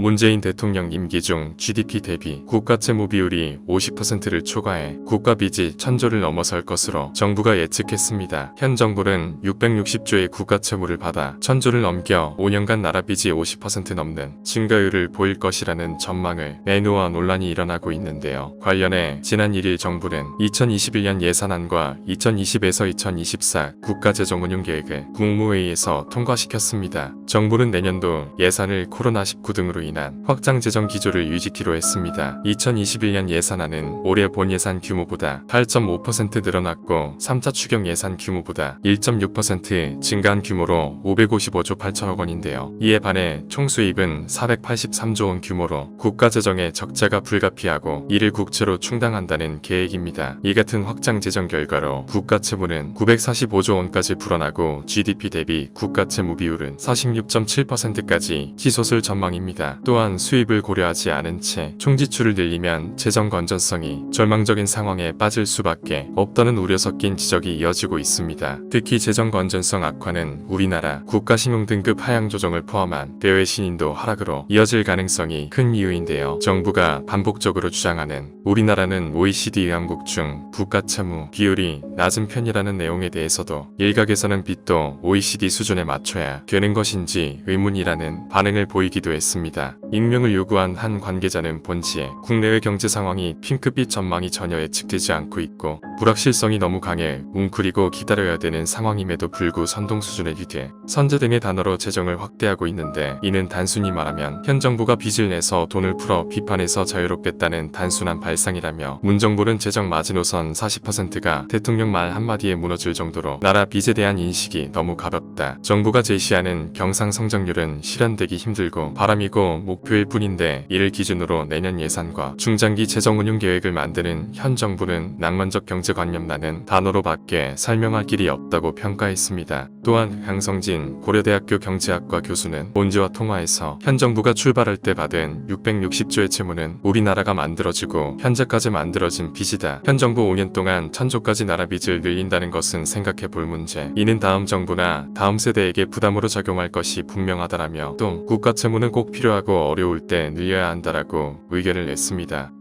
문재인 대통령 임기 중 GDP 대비 국가 채무 비율이 50%를 초과해 국가 빚이 천조를 넘어설 것으로 정부가 예측했습니다. 현 정부는 660조의 국가 채무를 받아 천조를 넘겨 5년간 나라 빚이 50% 넘는 증가율을 보일 것이라는 전망을 내놓아 논란이 일어나고 있는데요. 관련해 지난 1일 정부는 2021년 예산안과 2020에서 2024 국가재정운용계획을 국무회의에서 통과시켰습니다. 정부는 내년도 예산을 코로나19 등으로 인한 확장 재정 기조를 유지키로 했습니다. 2021년 예산안은 올해 본 예산 규모보다 8.5% 늘어났고 3차 추경 예산 규모보다 1.6% 증가한 규모로 555조 8천억 원인데요. 이에 반해 총 수입은 483조 원 규모로 국가재정의 적자가 불가피하고 이를 국채로 충당한다는 계획입니다. 이 같은 확장 재정 결과로 국가 채무는 945조 원까지 불어나고 GDP 대비 국가 채무 비율은 46.7%까지 치솟을 전망입니다. 또한 수입을 고려하지 않은 채 총지출을 늘리면 재정 건전성이 절망적인 상황에 빠질 수밖에 없다는 우려 섞인 지적이 이어지고 있습니다. 특히 재정 건전성 악화는 우리나라 국가신용 등급 하향 조정을 포함한 대외 신인도 하락으로 이어질 가능성이 큰 이유인데요. 정부가 반복적으로 주장하는 우리나라는 OECD 의항국 중 국가 채무 비율이 낮은 편이라는 내용에 대해서도 일각에서는 빚도 OECD 수준에 맞춰야 되는 것인지 의문이라는 반응을 보이기도 했습니다. 익명을 요구한 한 관계자는 본지에 국내외 경제 상황이 핑크빛 전망이 전혀 예측되지 않고 있고 불확실성이 너무 강해 웅크리고 기다려야 되는 상황임에도 불구 선동 수준의 규제, 선제 등의 단어로 재정을 확대하고 있는데 이는 단순히 말하면 현 정부가 빚을 내서 돈을 풀어 비판에서 자유롭겠다는 단순한 발상이라며 문 정부는 재정 마지노선 40%가 대통령 말 한마디에 무너질 정도로 나라 빚에 대한 인식이 너무 가볍다. 정부가 제시하는 경상 성장률은 실현되기 힘들고 바람이고 목표일 뿐인데 이를 기준으로 내년 예산과 중장기 재정 운용 계획을 만드는 현 정부는 낭만적 경제관념라는 단어로 밖에 설명할 길이 없다고 평가했습니다. 또한 강성진 고려대학교 경제학과 교수는 본지와 통화에서 현 정부가 출발할 때 받은 660조의 채무는 우리나라가 만들어지고 현재까지 만들어진 빚이다. 현 정부 5년 동안 천조까지 나라 빚을 늘린다는 것은 생각해 볼 문제. 이는 다음 정부나 다음 세대에게 부담으로 작용할 것이 분명하다라며 또 국가 채무는 꼭 필요 하고 어려울 때 늘려야 한다라고 의견을 냈습니다.